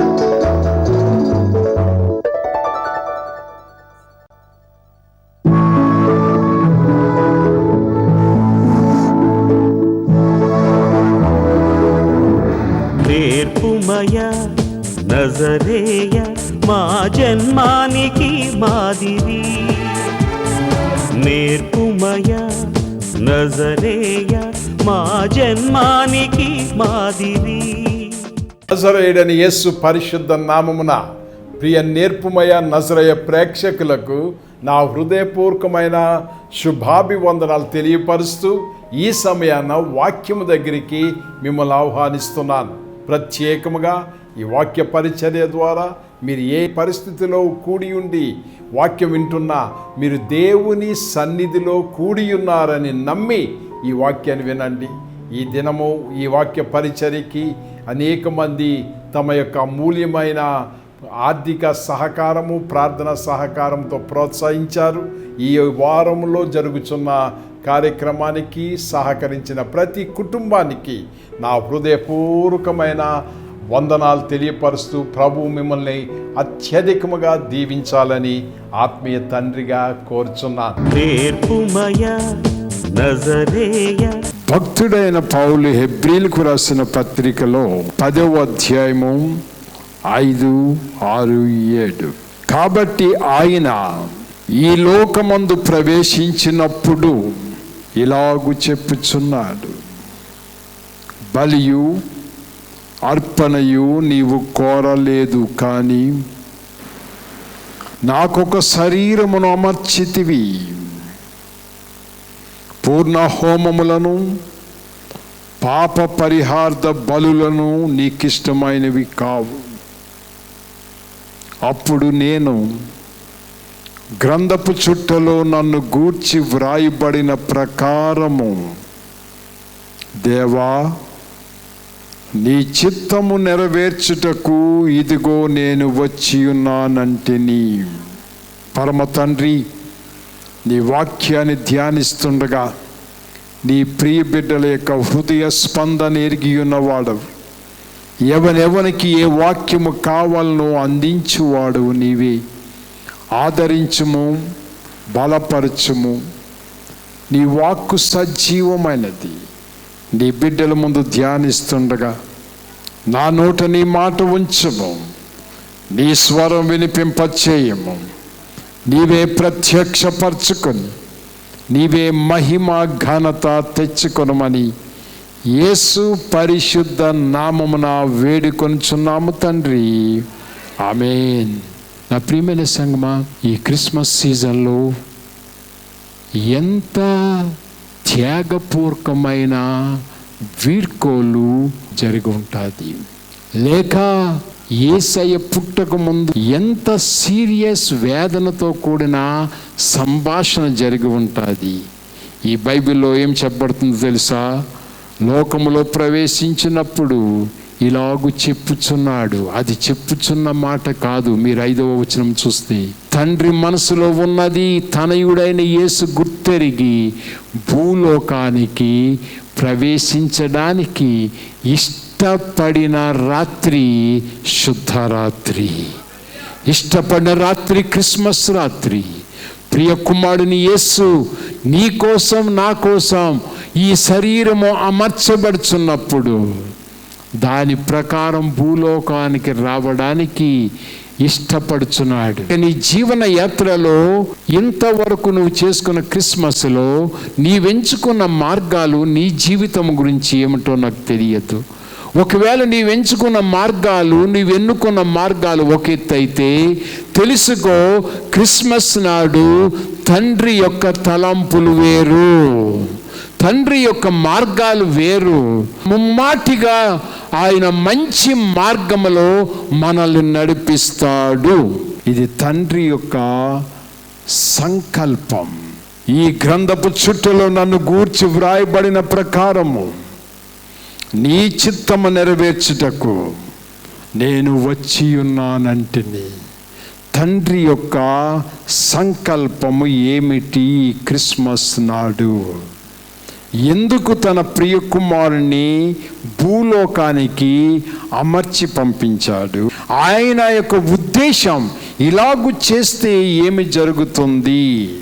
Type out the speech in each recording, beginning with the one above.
నేర్పుమయ నజరేయుడని యేసు పరిశుద్ధ నామమున ప్రియ నేర్పుమయ నజరయ ప్రేక్షకులకు నా హృదయపూర్వకమైన శుభాభివందనాలు తెలియపరుస్తూ ఈ సమయాన వాక్యము దగ్గరికి మిమ్మల్ని ఆహ్వానిస్తున్నాను. ప్రత్యేకముగా ఈ వాక్య పరిచర్య ద్వారా మీరు ఏ పరిస్థితిలో కూడి ఉండి వాక్యం వింటున్నా మీరు దేవుని సన్నిధిలో కూడి ఉన్నారని నమ్మి ఈ వాక్యాన్ని వినండి. ఈ దినము ఈ వాక్య పరిచర్యకి అనేక మంది తమ యొక్క అమూల్యమైన ఆర్థిక సహకారము ప్రార్థన సహకారంతో ప్రోత్సహించారు. ఈ వారంలో జరుగుతున్న కార్యక్రమానికి సహకరించిన ప్రతి కుటుంబానికి నా హృదయపూర్వకమైన వందనాలు తెలియపరుస్తూ ప్రభు మిమ్మల్ని అత్యధికముగా దీవించాలని ఆత్మీయ తండ్రిగా కోరుచున్నాను. భక్తుడైన పౌలు హెబ్రిల్కు రాసిన పత్రికలో పదవ అధ్యాయము ఐదు ఆరు ఏడు. కాబట్టి ఆయన ఈ లోకమందు ప్రవేశించినప్పుడు ఇలాగు చెప్పుచున్నాడు. బలియు అర్పణయు నీవు కోరలేదు కానీ నాకొక శరీరమును అమర్చితివి. పూర్ణ హోమములను పాప పరిహార్థ బలులను నీకిష్టమైనవి కావు. అప్పుడు నేను గ్రంథపు చుట్టలో నన్ను గూర్చి వ్రాయబడిన ప్రకారము దేవా నీ చిత్తము నెరవేర్చుటకు ఇదిగో నేను వచ్చి ఉన్నానంటిని పరమ తండ్రి నీ వాక్యాన్ని ధ్యానిస్తుండగా నీ ప్రియ బిడ్డల యొక్క హృదయ స్పందన ఎరిగి ఉన్నవాడు. ఎవనెవనికి ఏ వాక్యము కావాలనో అందించువాడు నీవే. ఆదరించుము బలపరచుము. నీ వాక్కు సజీవమైనది. నీ బిడ్డల ముందు ధ్యానిస్తుండగా నా నోట నీ మాట ఉంచము. నీ స్వరం వినిపింపచేయము. నీవే ప్రత్యక్షపరచుకొని నీవే మహిమ ఘనత తెచ్చుకొనమని యేసు పరిశుద్ధ నామమున వేడుకొనుచున్నాము తండ్రి. ఆమెన్. నా ప్రియమైన సంగమా ఈ క్రిస్మస్ సీజన్లో ఎంత త్యాగపూర్వకమైన వీడ్కోలు జరిగి ఉంటుంది. లేక ఏసయ్య పుట్టక ముందు ఎంత సీరియస్ వేదనతో కూడిన సంభాషణ జరిగి ఉంటుంది. ఈ బైబిల్లో ఏం చెప్పబడుతుందో తెలుసా? లోకములో ప్రవేశించినప్పుడు ఇలాగు చెప్పుచున్నాడు. అది చెప్పుచున్న మాట కాదు. మీరు ఐదవ వచనం చూస్తే తండ్రి మనసులో ఉన్నది తనయుడైన యేసు గుర్తెరిగి భూలోకానికి ప్రవేశించడానికి ఇష్టపడిన రాత్రి శుద్ధ రాత్రి ఇష్టపడిన రాత్రి క్రిస్మస్ రాత్రి. ప్రియ కుమారుని యేసు నీ కోసం నా కోసం ఈ శరీరము అమర్చబడుచున్నప్పుడు దాని ప్రకారం భూలోకానికి రావడానికి ఇష్టపడుచున్నాడు. నీ జీవన యాత్రలో ఇంతవరకు నువ్వు చేసుకున్న క్రిస్మస్లో నీవెంచుకున్న మార్గాలు నీ జీవితం గురించి ఏమిటో నాకు తెలియదు. ఒకవేళ నీవు ఎంచుకున్న మార్గాలు నీవు ఎన్నుకున్న మార్గాలు ఒక ఎత్తు అయితే తెలుసుకో క్రిస్మస్ నాడు తండ్రి యొక్క తలంపులు వేరు. తండ్రి యొక్క మార్గాలు వేరు. ముమ్మాటిగా ఆయన మంచి మార్గములో మనల్ని నడిపిస్తాడు. ఇది తండ్రి యొక్క సంకల్పం. ఈ గ్రంథపు చుట్టలో నన్ను గూర్చి వ్రాయబడిన ప్రకారము. నీ చిత్తము నెరవేర్చుటకు నేను వచ్చి ఉన్నానంటిని తండ్రి యొక్క సంకల్పము ఏమిటి క్రిస్మస్ నాడు? ఎందుకు తన ప్రియ కుమారుణ్ణి భూలోకానికి అమర్చి పంపించాడు? ఆయన యొక్క ఉద్దేశం ఇలాగు చేస్తే ఏమి జరుగుతుంది?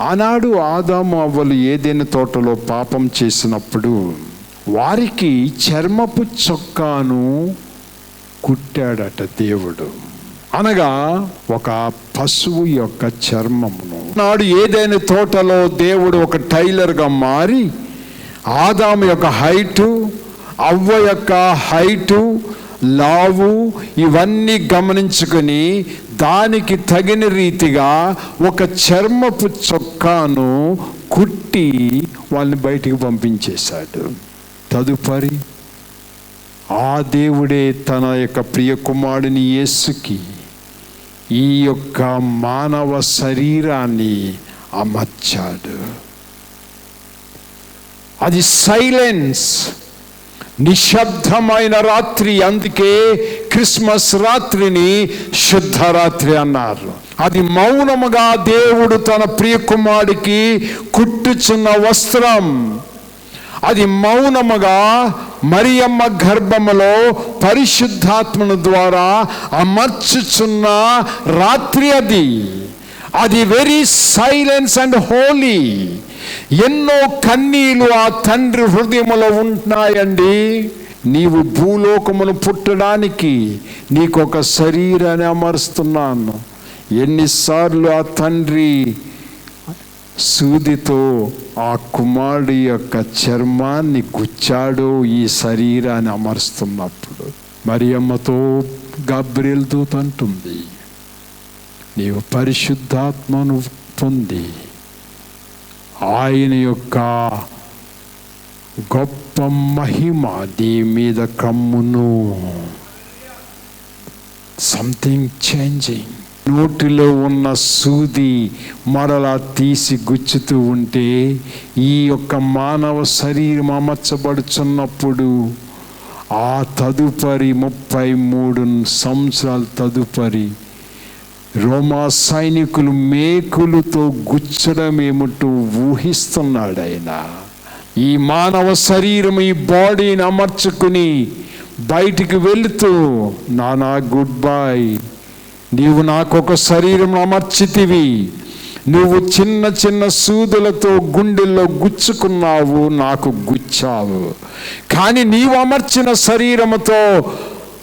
ఆనాడు ఆదాము అవ్వలు ఏదైనా తోటలో పాపం చేసినప్పుడు వారికి చర్మపు చొక్కాను కుట్టాడట దేవుడు. అనగా ఒక పశువు యొక్క చర్మమును. నాడు ఏదైనా తోటలో దేవుడు ఒక టైలర్గా మారి ఆదాము యొక్క హైటు అవ్వ యొక్క హైటు లావు ఇవన్నీ గమనించుకొని దానికి తగిన రీతిగా ఒక చర్మపు చొక్కాను కుట్టి వాళ్ళని బయటికి పంపించేశాడు. తదుపరి ఆ దేవుడే తన యొక్క ప్రియ కుమారుని యేసుకి ఈ యొక్క మానవ శరీరాన్ని అమర్చాడు. అది సైలెన్స్ నిశ్శబ్దమైన రాత్రి అందుకే క్రిస్మస్ రాత్రిని శుద్ధ రాత్రి అన్నారు. అది మౌనముగా దేవుడు తన ప్రియకుమారుడికి కుట్టుచున్న వస్త్రం. అది మౌనముగా మరియమ్మ గర్భములో పరిశుద్ధాత్మను ద్వారా అమర్చుచున్న రాత్రి అది. అది వెరీ సైలెన్స్ అండ్ హోలీ ఎన్నో కన్నీలు ఆ తండ్రి హృదయములో ఉంటున్నాయండి. నీవు భూలోకమును పుట్టడానికి నీకు ఒక శరీరాన్ని అమరుస్తున్నాను. ఎన్నిసార్లు ఆ తండ్రి సూదితో ఆ కుమారుడి యొక్క చర్మాన్ని గుచ్చాడు ఈ శరీరాన్ని అమరుస్తున్నప్పుడు. మరియమ్మతో గబ్రియల్ దూత అంటుంది నీవు పరిశుద్ధాత్మను పొంది ఆయన యొక్క గొప్ప మహిమ దీ మీద కమ్మును. సంథింగ్ చేంజింగ్ నోటిలో ఉన్న సూది మరలా తీసి గుచ్చుతూ ఉంటే ఈ యొక్క మానవ శరీరం అమర్చబడుచున్నప్పుడు ఆ తదుపరి ముప్పై మూడు సంవత్సరాల తదుపరి రోమా సైనికులు మేకులతో గుచ్చడం ఏమిటో ఊహిస్తున్నాడు ఆయన. ఈ మానవ శరీరం ఈ బాడీని అమర్చుకుని బయటికి వెళుతూ నానా గుడ్ బాయ్ నీవు నాకొక శరీరంలో శరీరం అమర్చితివి. నువ్వు చిన్న చిన్న సూదులతో గుండెల్లో గుచ్చుకున్నావు నాకు గుచ్చావు. కానీ నీవు అమర్చిన శరీరముతో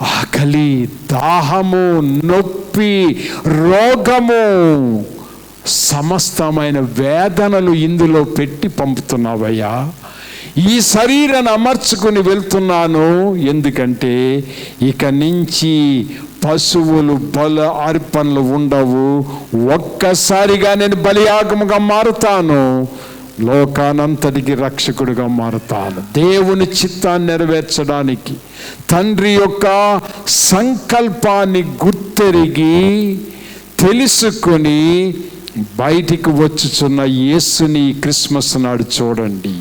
ఆకలి దాహము నొప్పి రోగము సమస్తమైన వేదనలు ఇందులో పెట్టి పంపుతున్నావయ్యా. ఈ శరీరాన్ని అమర్చుకుని వెళ్తున్నాను. ఎందుకంటే ఇక నుంచి పశువులు బల అర్పణలు ఉండవు. ఒక్కసారిగా నేను బలియాగముగా మారుతాను. లోకానంతటికి రక్షకుడిగా మారుతాను. దేవుని చిత్తాన్ని నెరవేర్చడానికి తండ్రి యొక్క సంకల్పాన్ని గుర్తెరిగి తెలుసుకొని బయటికి వచ్చుచున్న యేసుని క్రిస్మస్ నాడు చూడండి.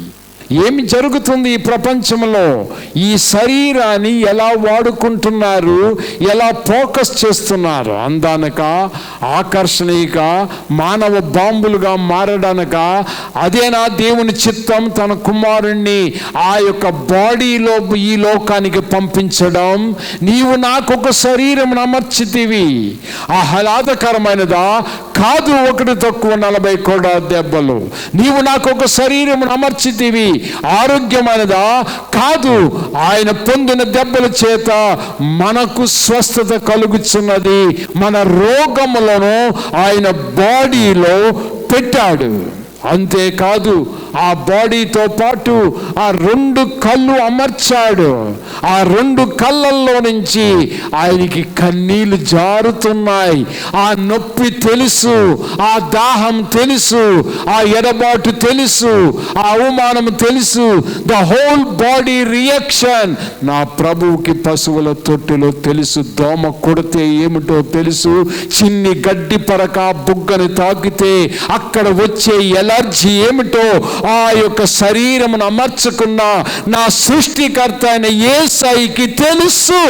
ఏమి జరుగుతుంది ఈ ప్రపంచంలో? ఈ శరీరాన్ని ఎలా వాడుకుంటున్నారు? ఎలా ఫోకస్ చేస్తున్నారు? అందానక ఆకర్షణీయక మానవ బాంబులుగా మారడానక అదేనా దేవుని చిత్తం తన కుమారుణ్ణి ఆ యొక్క బాడీలో ఈ లోకానికి పంపించడం. నీవు నాకు ఒక శరీరం అమర్చితివి. ఆహ్లాదకరమైనదా? కాదు ఒకటి తక్కువ నలభై కూడా దెబ్బలు. నీవు నాకు ఒక శరీరం అమర్చితివి. ఆరోగ్యమైనదా? కాదు. ఆయన పొందిన దెబ్బల చేత మనకు స్వస్థత కలుగుతున్నది మన రోగములను ఆయన బాడీలో పెట్టాడు. అంతేకాదు ఆ బాడీతో పాటు ఆ రెండు కళ్ళు అమర్చాడు. ఆ రెండు కళ్ళల్లో నుంచి ఆయనకి కన్నీళ్ళు జారుతున్నాయి. ఆ నొప్పి తెలుసు ఆ దాహం తెలుసు ఆ ఎడబాటు తెలుసు ఆ అవమానం తెలుసు. ద హోల్ బాడీ రియాక్షన్ నా ప్రభువుకి పశువుల తొట్టిలో తెలుసు దోమ కొడితే ఏమిటో తెలుసు. చిన్ని గడ్డి పరక బుగ్గని తాకితే అక్కడ వచ్చే ఎలర్జీ ఏమిటో ఆ యొక్క శరీరమును అమర్చుకున్న నా సృష్టికర్త అయిన ఏసైకి తెలుసు.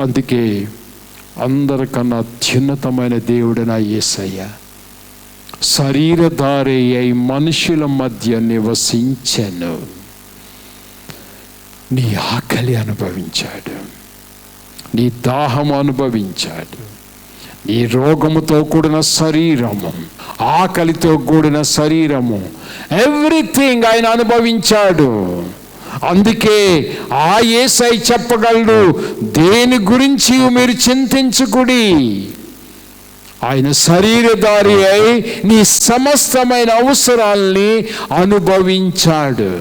అందుకే అందరికన్నా అత్యున్నతమైన దేవుడు నా ఏసయ్య శరీరధారి అయి మనుషుల మధ్య నివసించాను. నీ ఆకలి అనుభవించాడు నీ దాహం అనుభవించాడు ఈ రోగముతో కూడిన శరీరము ఆకలితో కూడిన శరీరము ఎవ్రీథింగ్ ఆయన అనుభవించాడు. అందుకే ఆ ఏసై చెప్పగలడు దేని గురించి మీరు చింతించుకుడి? ఆయన శరీరధారి అయి నీ సమస్తమైన అవసరాల్ని అనుభవించాడు.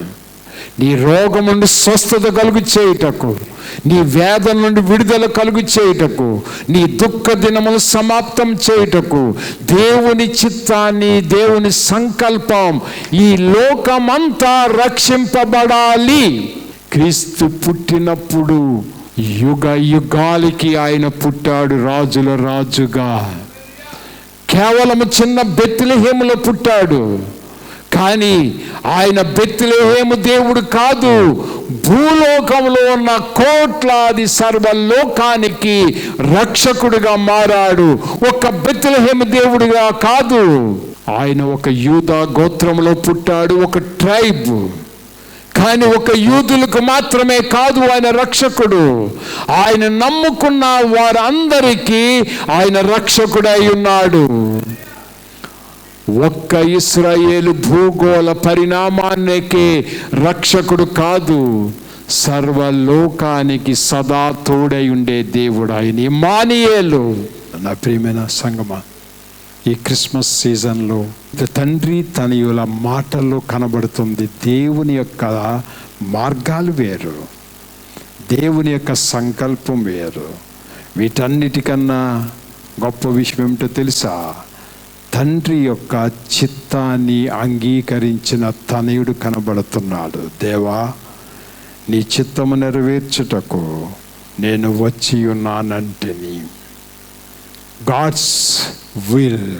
నీ రోగం నుండి స్వస్థత కలుగు చేయుటకు. నీ వేదన నుండి విడుదల కలుగు చేయుటకు నీ దుఃఖ దినములు సమాప్తం చేయుటకు దేవుని చిత్తాన్ని దేవుని సంకల్పం ఈ లోకమంతా రక్షింపబడాలి. క్రీస్తు పుట్టినప్పుడు యుగ యుగాలకి ఆయన పుట్టాడు రాజుల రాజుగా. కేవలం చిన్న బెత్తిలహేములో పుట్టాడు. కానీ ఆయన బెత్తిలహేము దేవుడు కాదు. భూలోకంలో ఉన్న కోట్లాది సర్వలోకానికి రక్షకుడుగా మారాడు. ఒక బెత్తిలహేము దేవుడుగా కాదు. ఆయన ఒక యూద గోత్రంలో పుట్టాడు ఒక ట్రైబ్. కానీ ఒక యూదులకు మాత్రమే కాదు ఆయన రక్షకుడు. ఆయన నమ్ముకున్న వారందరికీ ఆయన రక్షకుడై ఉన్నాడు. ఒక్క ఇస్రాయేలు భూగోళ పరిణామానికే రక్షకుడు కాదు సర్వలోకానికి సదా తోడై ఉండే దేవుడు ఆయన. ఇమానియేలు నా ప్రియమైన సంగమ ఈ క్రిస్మస్ సీజన్లో తండ్రి తనయుల మాటల్లో కనబడుతుంది దేవుని యొక్క మార్గాలు వేరు దేవుని యొక్క సంకల్పం వేరు. వీటన్నిటికన్నా గొప్ప విషయం ఏమిటో తెలుసా? తండ్రి యొక్క చిత్తాన్ని అంగీకరించిన తనయుడు కనబడుతున్నాడు. దేవా నీ చిత్తము నెరవేర్చుటకు నేను వచ్చి ఉన్నానంటేని గాడ్స్ విల్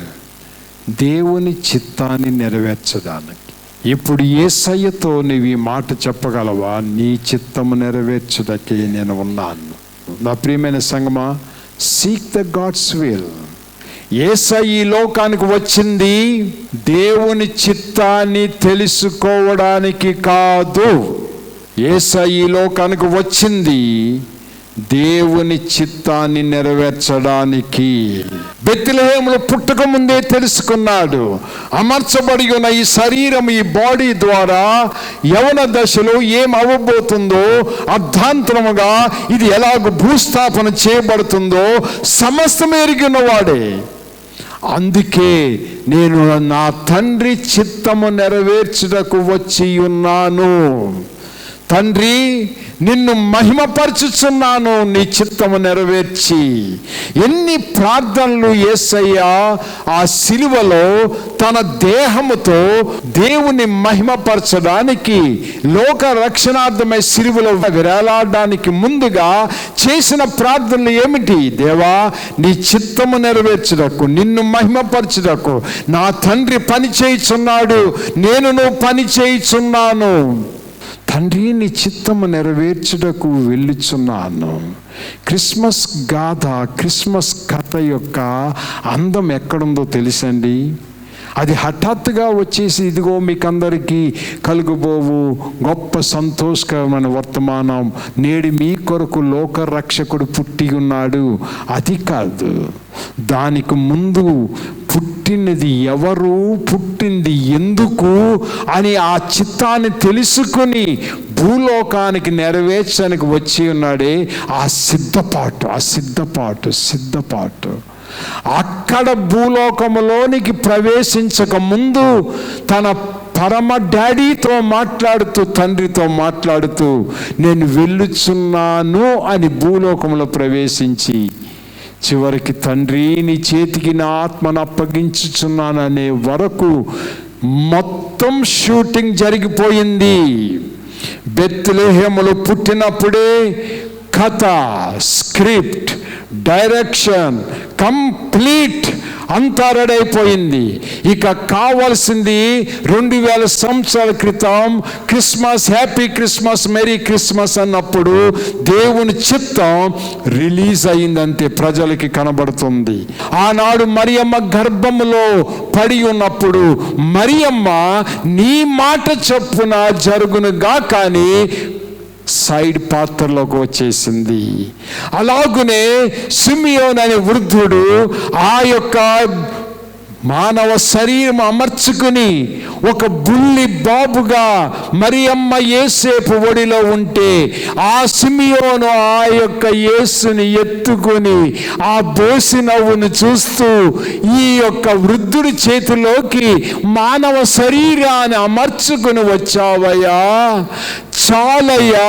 దేవుని చిత్తాన్ని నెరవేర్చడానికి. ఇప్పుడు ఏసయ్యతో నీవు ఈ మాట చెప్పగలవా? నీ చిత్తము నెరవేర్చుటకే నేను ఉన్నాను. నా ప్రియమైన సంగమా సీక్ ద గాడ్స్ విల్ ఏసై ఈ లోకానికి వచ్చింది దేవుని చిత్తాన్ని తెలుసుకోవడానికి కాదు. ఏసై ఈ లోకానికి వచ్చింది దేవుని చిత్తాన్ని నెరవేర్చడానికి. బెత్తిలహేములు పుట్టక ముందే తెలుసుకున్నాడు. అమర్చబడి ఉన్న ఈ శరీరం ఈ బాడీ ద్వారా యవన దశలో ఏం అవ్వబోతుందో అర్ధాంతరముగా ఇది ఎలాగ భూస్థాపన చేయబడుతుందో సమస్తం ఎరిగినవాడే అందుకే నేను నా తండ్రి చిత్తము నెరవేర్చుటకు వచ్చి ఉన్నాను. తండ్రి నిన్ను మహిమపరచుచున్నాను నీ చిత్తము నెరవేర్చి. ఎన్ని ప్రార్థనలు ఏసయ్యా ఆ సిలువలో తన దేహముతో దేవుని మహిమపరచడానికి లోక రక్షణార్థమై సిలువలో విరాలాడడానికి ముందుగా చేసిన ప్రార్థనలు ఏమిటి? దేవా నీ చిత్తము నెరవేర్చుటకు నిన్ను మహిమపరచుటకు నా తండ్రి పని చేయుచున్నాడు నేను నువ్వు పని చేయుచున్నాను. తండ్రి నీ చిత్తము నెరవేర్చుటకు వెళ్ళుచున్నాను. క్రిస్మస్ గాథ క్రిస్మస్ కథ యొక్క అందం ఎక్కడుందో తెలుసండి? అది హఠాత్తుగా వచ్చేసి ఇదిగో మీకందరికీ కలుగుబోవు గొప్ప సంతోషకరమైన వర్తమానం. నేడు మీ కొరకు లోక రక్షకుడు పుట్టి ఉన్నాడు. అది కాదు. దానికి ముందు పుట్టి పుట్టినది ఎవరు పుట్టింది ఎందుకు అని ఆ చిత్తాన్ని తెలుసుకుని భూలోకానికి నెరవేర్చడానికి వచ్చి ఉన్నాడే ఆ సిద్ధపాటు ఆ సిద్ధపాటు సిద్ధపాటు. అక్కడ భూలోకములోనికి ప్రవేశించక ముందు తన పరమ డాడీతో మాట్లాడుతూ తండ్రితో మాట్లాడుతూ నేను వెళ్ళుచున్నాను అని భూలోకంలో ప్రవేశించి చివరికి తండ్రి నీ చేతికి నా ఆత్మను అప్పగించుచున్నాననే వరకు మొత్తం షూటింగ్ జరిగిపోయింది. బెత్తులేహములు పుట్టినప్పుడే కథ స్క్రిప్ట్ డైరెక్షన్ కంప్లీట్ అంతా రెడీ అయిపోయింది ఇక కావాల్సింది రెండు వేల సంవత్సరాల క్రితం Christmas happy Christmas merry Christmas అన్నప్పుడు దేవుని చిత్తం రిలీజ్ అయిందంటే ప్రజలకి కనబడుతుంది. ఆనాడు మరియమ్మ గర్భంలో పడి ఉన్నప్పుడు మరియమ్మ నీ మాట చొప్పున జరుగునుగా కానీ సైడ్ పాత్రలోకి వచ్చేసింది. అలాగునే సిమియోన్ అనే వృద్ధుడు ఆ యొక్క మానవ శరీరం అమర్చుకుని ఒక బుల్లి బాబుగా మరి అమ్మ ఏసేపు ఒడిలో ఉంటే ఆ సిమియోను ఆ యొక్క యేసుని ఎత్తుకొని ఆ బోసి నవ్వును చూస్తూ ఈ యొక్క వృద్ధుడి చేతిలోకి మానవ శరీరాన్ని అమర్చుకుని వచ్చావయ్యా. చాలయ్యా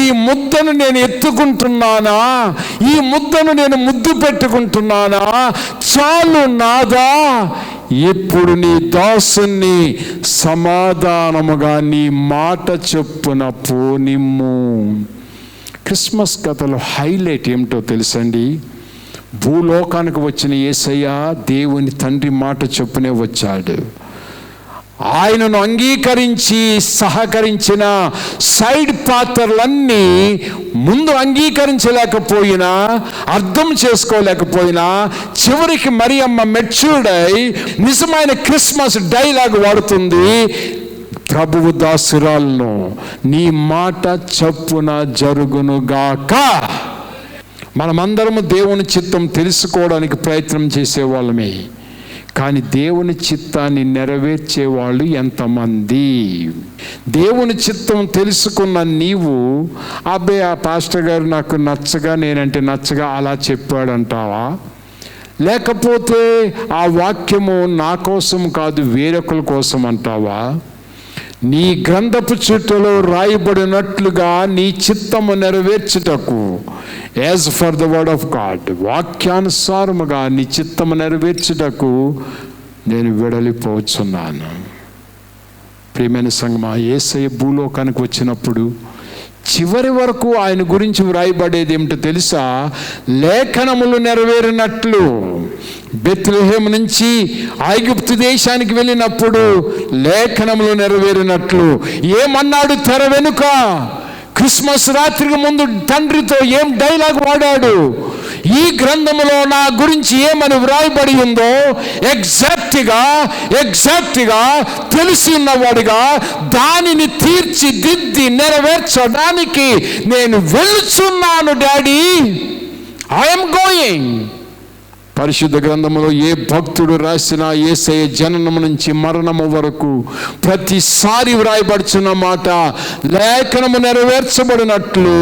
ఈ ముద్దను నేను ఎత్తుకుంటున్నానా? ఈ ముద్దను నేను ముద్దు పెట్టుకుంటున్నానా? చాలు నాదా ఇప్పుడు నీ దాసుని సమాధానముగా నీ మాట చెప్పున పోనిమ్ము క్రిస్మస్ కథలో హైలైట్ ఏమిటో తెలుసండి? భూలోకానికి వచ్చిన యేసయ్య దేవుని తండ్రి మాట చెప్పునే వచ్చాడు. ఆయనను అంగీకరించి సహకరించిన సైడ్ పాత్రలన్నీ ముందు అంగీకరించలేకపోయినా అర్థం చేసుకోలేకపోయినా చివరికి మరి అమ్మ మెచ్యూర్డై నిజమైన క్రిస్మస్ డైలాగ్ వాడుతుంది ప్రభువు దాసురాలను నీ మాట చప్పున జరుగునుగాక మనమందరము దేవుని చిత్తం తెలుసుకోవడానికి ప్రయత్నం చేసేవాళ్ళమే. కానీ దేవుని చిత్తాన్ని నెరవేర్చే వాళ్ళు ఎంతమంది? దేవుని చిత్తం తెలుసుకున్న నీవు అబ్బే ఆ పాస్టర్ గారు నాకు నచ్చగా నేనంటే నచ్చగా అలా చెప్పాడంటావా? లేకపోతే ఆ వాక్యము నా కోసం కాదు వేరొకరి కోసం అంటావా? నీ గ్రంథపు చుట్టలో రాయబడినట్లుగా నీ చిత్తము నెరవేర్చుటకు. As per the word of God వాక్యానుసారముగా నీ చిత్తము నెరవేర్చుటకు నేను వెడలిపోతున్నాను ప్రియమైన సంగమా ఏసయ్య భూలోకానికి వచ్చినప్పుడు చివరి వరకు ఆయన గురించి వ్రాయబడేది ఏమిటో తెలుసా? లేఖనములు నెరవేరినట్లు. బెత్లహేం నుంచి ఐగుప్తు దేశానికి వెళ్ళినప్పుడు లేఖనములు నెరవేరినట్లు. ఏమన్నాడు తెర వెనుక? క్రిస్మస్ రాత్రికి ముందు తండ్రితో ఏం డైలాగ్ వాడాడు? ఈ గ్రంథములో నా గురించి ఏమని వ్రాయబడి ఉందో ఎగ్జాక్ట్గా ఎగ్జాక్ట్గా తెలిసి ఉన్నవాడిగా దానిని తీర్చిదిద్ది నెరవేర్చడానికి నేను వెళ్తున్నాను డాడీ. ఐఎమ్ గోయింగ్ పరిశుద్ధ గ్రంథములో ఏ భక్తుడు రాసిన ఏసయ జననం నుంచి మరణము వరకు ప్రతిసారి వ్రాయబడుచున్న మాట లేఖనము నెరవేర్చబడినట్లు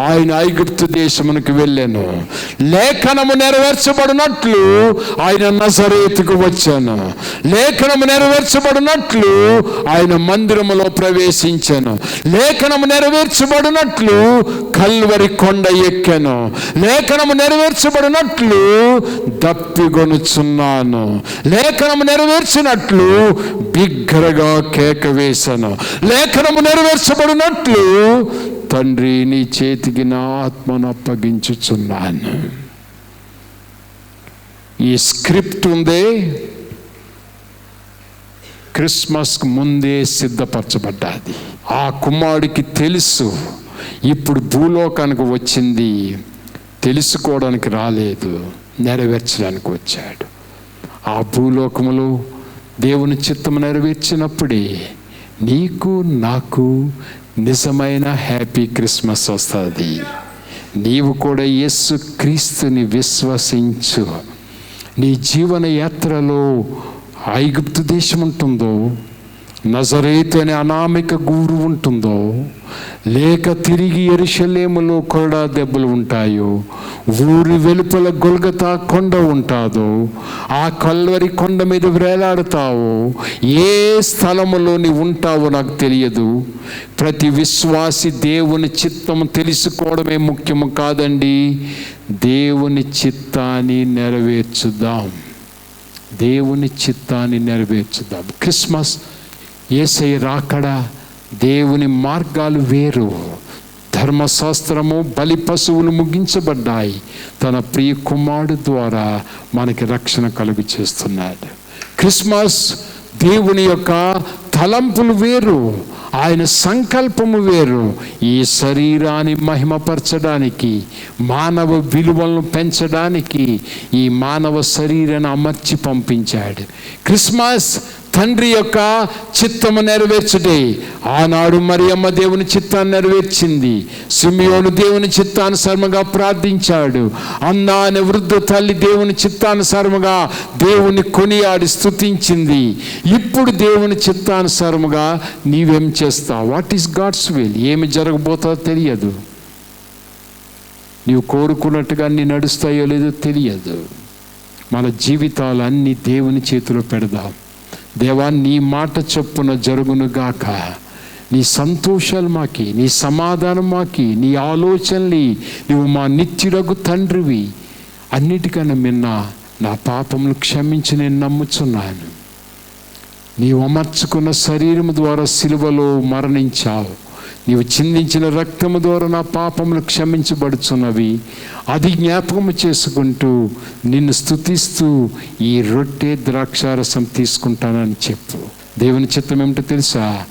ఆయన ఐగుప్తు దేశమునకు వెళ్ళాను. లేఖనము నెరవేర్చబడినట్లు ఆయన నజరేతుకు వచ్చాను. లేఖనము నెరవేర్చబడినట్లు ఆయన మందిరములో ప్రవేశించాను. లేఖనము నెరవేర్చబడినట్లు కల్వరి కొండ ఎక్కాను. లేఖనము నెరవేర్చబడినట్లు దప్పిగొనుచున్నాను లేఖనము నెరవేర్చినట్లు బిగ్గరగా కేక వేశాను లేఖనము నెరవేర్చబడినట్లు తండ్రి నీ చేతికి నా ఆత్మను అప్పగించుచున్నాను. ఈ స్క్రిప్ట్ ఉందే క్రిస్మస్కి ముందే సిద్ధపరచబడ్డాది. ఆ కుమారుడికి తెలుసు ఇప్పుడు భూలోకానికి వచ్చింది తెలుసుకోవడానికి రాలేదు. నెరవేర్చడానికి వచ్చాడు. ఆ భూలోకములో దేవుని చిత్తము నెరవేర్చినప్పుడే నీకు నాకు నిజమైన హ్యాపీ క్రిస్మస్ వస్తుంది. నీవు కూడా యేసు క్రీస్తుని విశ్వసించు. నీ జీవన యాత్రలో ఐగుప్తు దేశం ఉంటుందో నజరేతు అనే అనామిక గూరు ఉంటుందో? లేక తిరిగి ఎరుషలేములో కొరడా దెబ్బలు ఉంటాయో? ఊరి వెలుపల గొల్గతా కొండ ఉంటాదో? ఆ కల్వరి కొండ మీద వేలాడతావో? ఏ స్థలములో ఉంటావో నాకు తెలియదు. ప్రతి విశ్వాసి దేవుని చిత్తం తెలుసుకోవడమే ముఖ్యము కాదండి. దేవుని చిత్తాన్ని నెరవేర్చుదాం. దేవుని చిత్తాన్ని నెరవేర్చుదాం. క్రిస్మస్ ఏసై రాకడ దేవుని మార్గాలు వేరు. ధర్మశాస్త్రము బలి పశువులు ముగించబడ్డాయి. తన ప్రియ కుమారుడు ద్వారా మనకి రక్షణ కలుగు చేస్తున్నాడు. క్రిస్మస్ దేవుని యొక్క తలంపులు వేరు. ఆయన సంకల్పము వేరు. ఈ శరీరాన్ని మహిమపరచడానికి మానవ విలువలను పెంచడానికి ఈ మానవ శరీరాన్ని అమర్చి పంపించాడు. క్రిస్మస్ తండ్రి యొక్క చిత్తము నెరవేర్చుడే. ఆనాడు మరియమ్మ దేవుని చిత్తాన్ని నెరవేర్చింది. సిమియోను దేవుని చిత్తానుసరముగా ప్రార్థించాడు. అన్నా అనే వృద్ధ తల్లి దేవుని చిత్తానుసారముగా దేవుని కొనియాడి స్తుతించింది. ఇప్పుడు దేవుని చిత్తానుసారముగా నీవేం చేస్తావు? వాట్ ఈస్ గాడ్స్ విల్ ఏమి జరగబోతుందో తెలియదు. నీవు కోరుకున్నట్టుగా అన్ని నడుస్తాయో లేదో తెలియదు. మన జీవితాలు అన్ని దేవుని చేతిలో పెడదాం. దేవా నీ మాట చొప్పున జరుగునుగాక నీ సంతోషాలు మాకి నీ సమాధానం మాకి నీ ఆలోచనలు నువ్వు మా నిత్యుడకు తండ్రివి. అన్నిటికన్నా మిన్న నా పాపములు క్షమించి నేను నమ్ముచున్నాను. నీవు అమర్చుకున్న శరీరం ద్వారా సిలువలో మరణించావు. నీవు చిందించిన రక్తము ద్వారా నా పాపములు క్షమించబడుచున్నవి. అది జ్ఞాపకము చేసుకుంటూ నిన్ను స్థుతిస్తూ ఈ రొట్టె ద్రాక్షారసం తీసుకుంటానని చెప్పు. దేవుని చిత్తం ఏమిటో తెలుసా?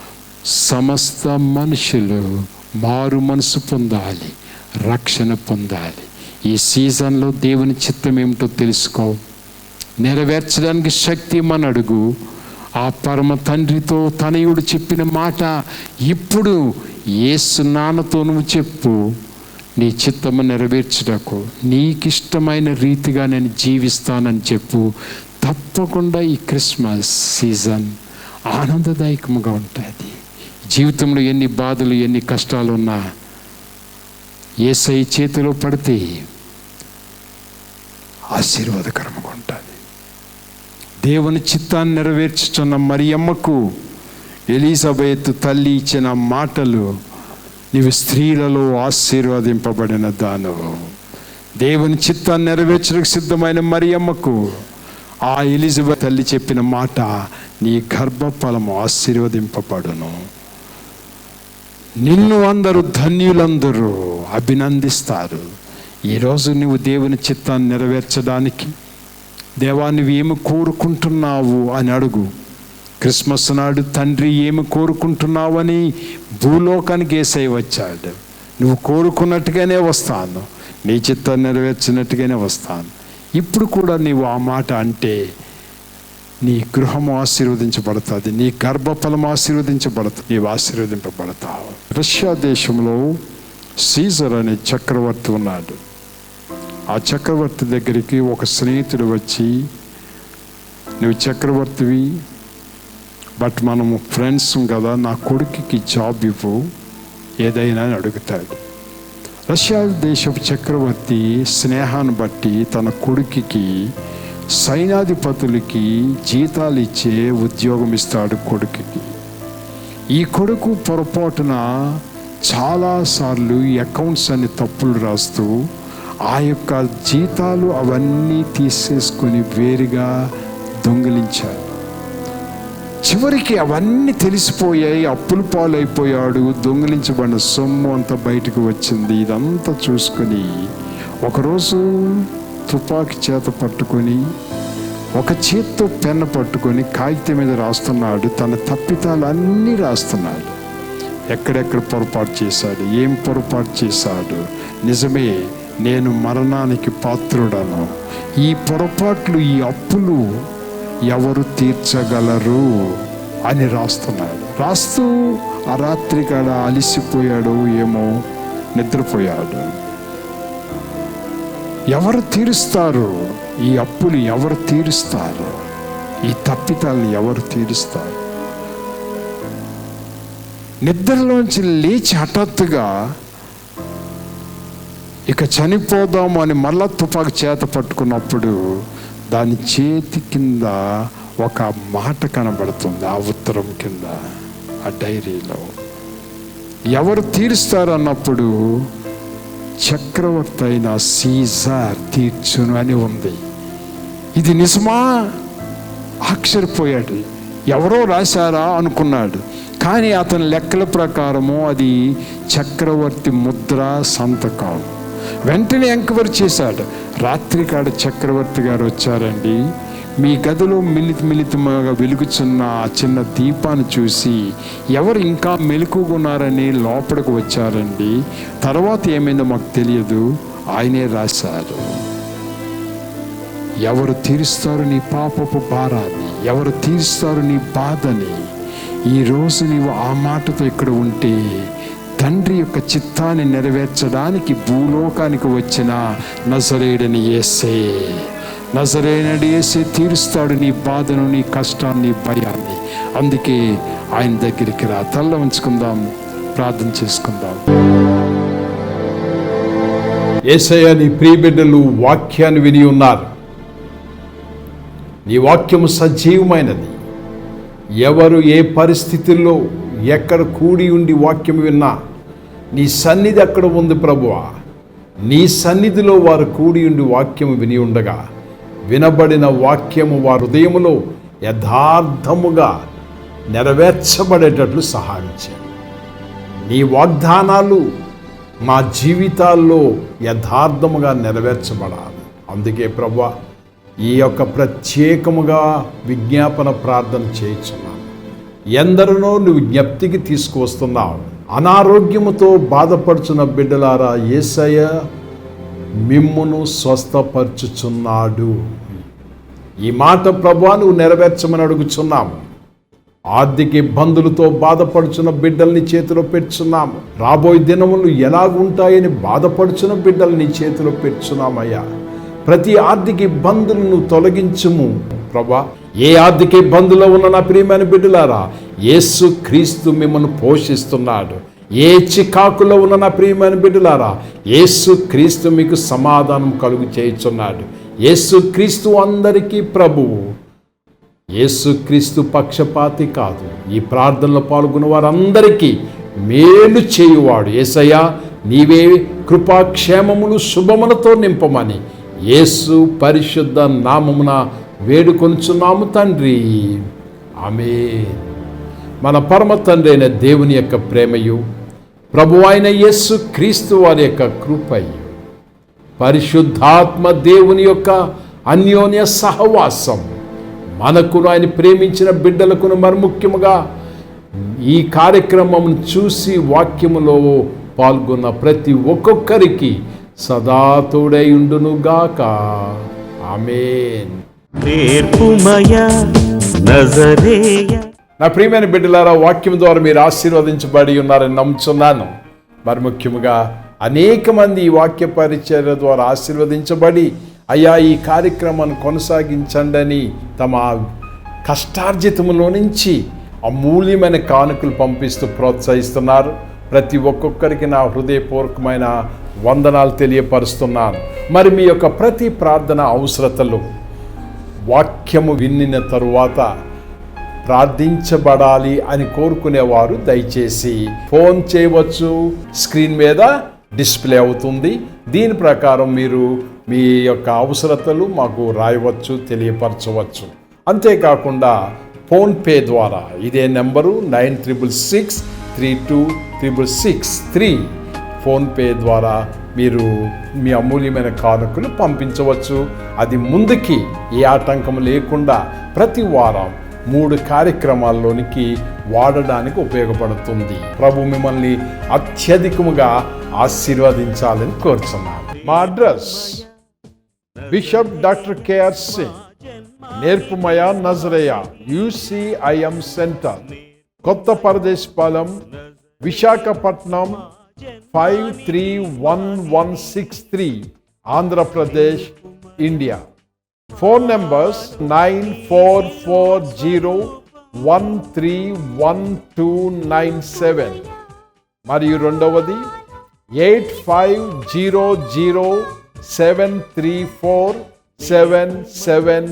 సమస్త మనుషులు మారు మనసు పొందాలి రక్షణ పొందాలి. ఈ సీజన్లో దేవుని చిత్తం ఏమిటో తెలుసుకో. నెరవేర్చడానికి శక్తి మన అడుగు ఆ పరమ తండ్రితో తనయుడు చెప్పిన మాట ఇప్పుడు ఏసు సున్నానతోనూ నువ్వు చెప్పు నీ చిత్తము నెరవేర్చుటకు. నీకిష్టమైన రీతిగా నేను జీవిస్తానని చెప్పు. తప్పకుండా ఈ క్రిస్మస్ సీజన్ ఆనందదాయకముగా ఉంటుంది. జీవితంలో ఎన్ని బాధలు ఎన్ని కష్టాలు ఉన్నా ఏసై చేతిలో పడితే ఆశీర్వాదకరంగా ఉంటుంది. దేవుని చిత్తాన్ని నెరవేర్చుచున్న మరియమ్మకు ఎలిజబెత్ తల్లి ఇచ్చిన మాటలు నీవు స్త్రీలలో ఆశీర్వదింపబడిన దాను దేవుని చిత్తాన్ని నెరవేర్చడానికి సిద్ధమైన మరియమ్మకు ఆ ఎలిజబెత్ తల్లి చెప్పిన మాట నీ గర్భఫలము ఆశీర్వదింపబడును. నిన్ను అందరూ ధన్యులందరూ అభినందిస్తారు. ఈరోజు నువ్వు దేవుని చిత్తాన్ని నెరవేర్చడానికి దేవా నువ్వు ఏమి కోరుకుంటున్నావు అని అడుగు. క్రిస్మస్ నాడు తండ్రి ఏమి కోరుకుంటున్నావని భూలోకానికి ఏసై వచ్చాడు. నువ్వు కోరుకున్నట్టుగానే వస్తాను. నీ చిత్తం నెరవేర్చినట్టుగానే వస్తాను. ఇప్పుడు కూడా నీవు ఆ మాట అంటే నీ గృహము ఆశీర్వదించబడుతుంది. నీ గర్భఫలం ఆశీర్వదించబడుతుంది. నీవు ఆశీర్వదింపబడతావు. రష్యా దేశంలో సీజర్ అనే చక్రవర్తి ఉన్నాడు. ఆ చక్రవర్తి దగ్గరికి ఒక స్నేహితుడు వచ్చి నువ్వు చక్రవర్తివి బట్ మనము ఫ్రెండ్స్ కదా నా కొడుకుకి జాబ్ ఇవ్వు ఏదైనా అని అడుగుతాడు. రష్యా దేశపు చక్రవర్తి స్నేహాన్ని బట్టి తన కొడుకుకి సైనాధిపతులకి జీతాలు ఇచ్చే ఉద్యోగం ఇస్తాడు కొడుకుకి. ఈ కొడుకు పొరపాటున చాలాసార్లు అకౌంట్స్ అని తప్పులు రాస్తూ ఆ యొక్క జీతాలు అవన్నీ తీసేసుకొని వేరుగా దొంగిలించారు చివరికి అవన్నీ తెలిసిపోయాయి అప్పులు పాలైపోయాడు దొంగిలించబడిన సొమ్ము అంతా బయటకు వచ్చింది. ఇదంతా చూసుకొని ఒకరోజు తుపాకీ చేత పట్టుకొని ఒక చేత్తో పెన్ను పట్టుకొని కాగితం మీద రాస్తున్నాడు. తన తప్పితాలు అన్నీ రాస్తున్నాడు. ఎక్కడెక్కడ పొరపాటు చేశాడు ఏం పొరపాటు చేశాడు? నిజమే నేను మరణానికి పాత్రుడను. ఈ పొరపాట్లు ఈ అప్పులు ఎవరు తీర్చగలరు అని రాస్తున్నాడు. రాస్తూ ఆ రాత్రి కాడ అలిసిపోయాడు ఏమో నిద్రపోయాడు. ఎవరు తీరుస్తారు? ఈ అప్పులు ఎవరు తీరుస్తారు? ఈ తప్పితాలను ఎవరు తీరుస్తారు? నిద్రలోంచి లేచి హఠాత్తుగా ఇక చనిపోదాము అని మళ్ళా తుపాకు చేత పట్టుకున్నప్పుడు దాని చేతి కింద ఒక మాట కనబడుతుంది ఆ ఉత్తరం కింద ఆ డైరీలో. ఎవరు తీరుస్తారన్నప్పుడు చక్రవర్తి అయిన సీజార్ తీర్చును అని ఉంది. ఇది నిజమా? ఆశ్చర్యపోయాడు. ఎవరో రాశారా అనుకున్నాడు. కానీ అతని లెక్కల ప్రకారము అది చక్రవర్తి ముద్ర సంతకం. వెంటనే ఎంక్వైరీ చేశాడు. రాత్రి కాడ చక్రవర్తి గారు వచ్చారండి. మీ గదిలో మిలిత మిలితముగా వెలుగుచున్న ఆ చిన్న దీపాన్ని చూసి ఎవరు ఇంకా మెలుకున్నారని లోపలికి వచ్చారండి. తర్వాత ఏమైందో మాకు తెలియదు. ఆయనే రాశారు. ఎవరు తీరుస్తారు నీ పాపపు భారాన్ని? ఎవరు తీరుస్తారు నీ బాధని? ఈరోజు నీవు ఆ మాటతో ఇక్కడ ఉంటే తండ్రి యొక్క చిత్తాన్ని నెరవేర్చడానికి భూలోకానికి వచ్చిన నజరేడని ఏసే నజరేనడి ఏసే తీరుస్తాడు నీ బాధను నీ కష్టాన్ని భయాన్ని. అందుకే ఆయన దగ్గరికి రా. తల్ల ఉంచుకుందాం ప్రార్థన చేసుకుందాం. ఏసయ్య నీ ప్రియబిడ్డలు వాక్యాన్ని విని ఉన్నారు. నీ వాక్యము సజీవమైనది. ఎవరు ఏ పరిస్థితుల్లో ఎక్కడ కూడి ఉండి వాక్యం విన్నా నీ సన్నిధి అక్కడ ఉంది ప్రభువా. నీ సన్నిధిలో వారు కూడి ఉండి వాక్యము విని ఉండగా వినబడిన వాక్యము వారి హృదయములో యథార్థముగా నెరవేర్చబడేటట్లు సహాయం చేయండి నీ వాగ్దానాలు మా జీవితాల్లో యథార్థముగా నెరవేర్చబడాలి. అందుకే ప్రభా ఈ యొక్క ప్రత్యేకముగా విజ్ఞాపన ప్రార్థన చేయించున్నాను. ఎందరినో నువ్వు జ్ఞప్తికి తీసుకువస్తున్నావు. అనారోగ్యముతో బాధపడుచున్న బిడ్డలారా ఏసయ్య మిమ్మును స్వస్థపరచుచున్నాడు. ఈ మాట ప్రభా నువ్వు నెరవేర్చమని అడుగుచున్నాము. ఆర్థిక ఇబ్బందులతో బాధపడుచున్న బిడ్డల్ని చేతిలో పెట్టుచున్నాము. రాబోయే దినములు ఎలాగుంటాయని బాధపడుచున్న బిడ్డల్ని చేతిలో పెట్టుచున్నామయ్యా. ప్రతి ఆర్థిక ఇబ్బందులను తొలగించుము. ప్రభా ఏ ఆర్థిక ఇబ్బందులో ఉన్న నా ప్రియమైన బిడ్డలారా యేసు క్రీస్తు మిమ్మల్ని పోషిస్తున్నాడు. ఏ చికాకులో ఉన్న నా ప్రియమైన బిడ్డలారా యేసు క్రీస్తు మీకు సమాధానం కలుగు చేయుచున్నాడు. యేసు క్రీస్తు అందరికీ ప్రభువు. యేసుక్రీస్తు పక్షపాతి కాదు. ఈ ప్రార్థనలో పాల్గొన్న వారందరికీ మేలు చేయువాడు. ఏసయ్యా నీవే కృపాక్షేమములు శుభములతో నింపమని యేసు పరిశుద్ధ నామమున వేడుకొనుచున్నాము తండ్రి. ఆమె మన పరమ తండ్రి అయిన దేవుని యొక్క ప్రేమయు ప్రభు అయిన యేసు క్రీస్తు వారి యొక్క కృపయు. పరిశుద్ధాత్మ దేవుని యొక్క అన్యోన్య సహవాసం మనకును ఆయన ప్రేమించిన బిడ్డలకును మరి ముఖ్యముగా ఈ కార్యక్రమం చూసి వాక్యములో పాల్గొన్న ప్రతి ఒక్కొక్కరికి సదా తోడై ఉండునుగాక. ఆమేన్. నజరేయ. నా ప్రియమైన బిడ్డలారా వాక్యం ద్వారా మీరు ఆశీర్వదించబడి ఉన్నారని నమ్ముచున్నాను. మరి ముఖ్యముగా అనేక మంది ఈ వాక్య పరిచర్య ద్వారా ఆశీర్వదించబడి అయ్యా ఈ కార్యక్రమాన్ని కొనసాగించండి అని తమ కష్టార్జితములో నుంచి అమూల్యమైన కానుకలు పంపిస్తూ ప్రోత్సహిస్తున్నారు. ప్రతి ఒక్కొక్కరికి నా హృదయపూర్వకమైన వందనాలు తెలియపరుస్తున్నాను. మరి మీ యొక్క ప్రతి ప్రార్థన అవసరతలు వాక్యము విన్నిన తరువాత ప్రార్థించబడాలి అని కోరుకునేవారు దయచేసి. ఫోన్ చేయవచ్చు. స్క్రీన్ మీద డిస్ప్లే అవుతుంది. దీని ప్రకారం మీరు మీ యొక్క అవసరతలు మాకు రాయవచ్చు తెలియపరచవచ్చు. అంతేకాకుండా ఫోన్పే ద్వారా ఇదే number nine triple six three two triple six three. PhonePe ద్వారా మీరు మీ అమూల్యమైన కానుకలు పంపించవచ్చు. అది ముందుకి ఏ ఆటంకం లేకుండా ప్రతి వారం మూడు కార్యక్రమాల్లోనికి వాడడానికి ఉపయోగపడుతుంది. ప్రభు మిమ్మల్ని అత్యధికముగా ఆశీర్వదించాలని కోరుచున్నాను. మా address bishop doctor KR Singh నేర్పుమయ నజరయ యుసిఐఎం centre కొత్త Paradesipalem Visakhapatnam five three one one six three Andhra Pradesh India phone numbers nine four four zero one three one two nine seven మరియు రెండవది eight five zero zero seven three four seven seven